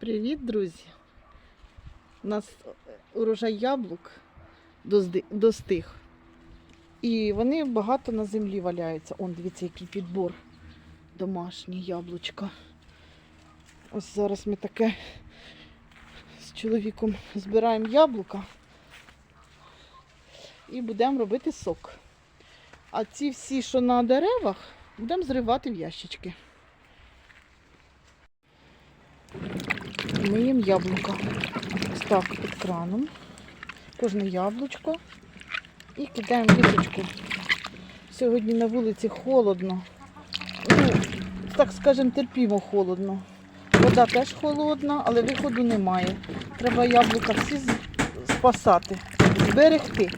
Привіт, друзі! У нас урожай яблук достиг. І вони багато на землі валяються. Он, дивіться, який підбор. Домашні яблучка. Ось зараз ми таке з чоловіком збираємо яблука і будемо робити сок. А ці всі, що на деревах, будемо зривати в ящички. Миємо яблука. Ось так під краном. Кожне яблучко. І кидаємо лісочку. Сьогодні на вулиці холодно. Ну, так скажемо, терпімо холодно. Вода теж холодна, але виходу немає. Треба яблука всі спасати, зберегти.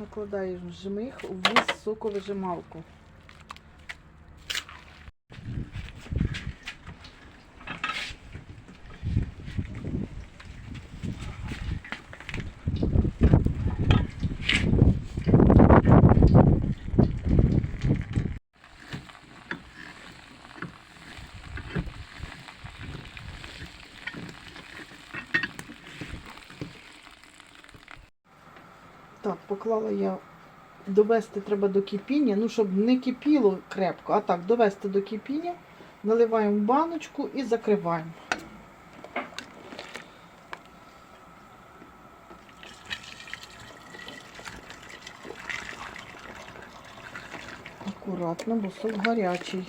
Накладаєш жмих в соковижималку. Так, поклала я довести треба до кипіння, ну щоб не кипіло крепко, а так, довести до кипіння, наливаємо в баночку і закриваємо. Акуратно, бо сок гарячий.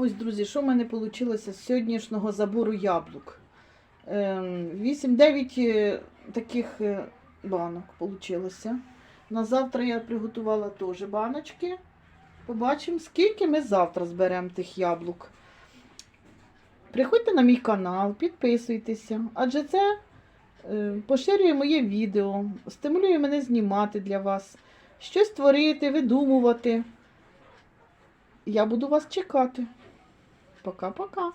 Ось, друзі, що в мене вийшло з сьогоднішнього забору яблук? Ем, 8-9 е, таких е, банок вийшло. На завтра я приготувала теж баночки. Побачимо, скільки ми завтра зберемо тих яблук. Приходьте на мій канал, підписуйтеся, адже це е, поширює моє відео, стимулює мене знімати для вас, щось творити, видумувати. Я буду вас чекати. Пока-пока.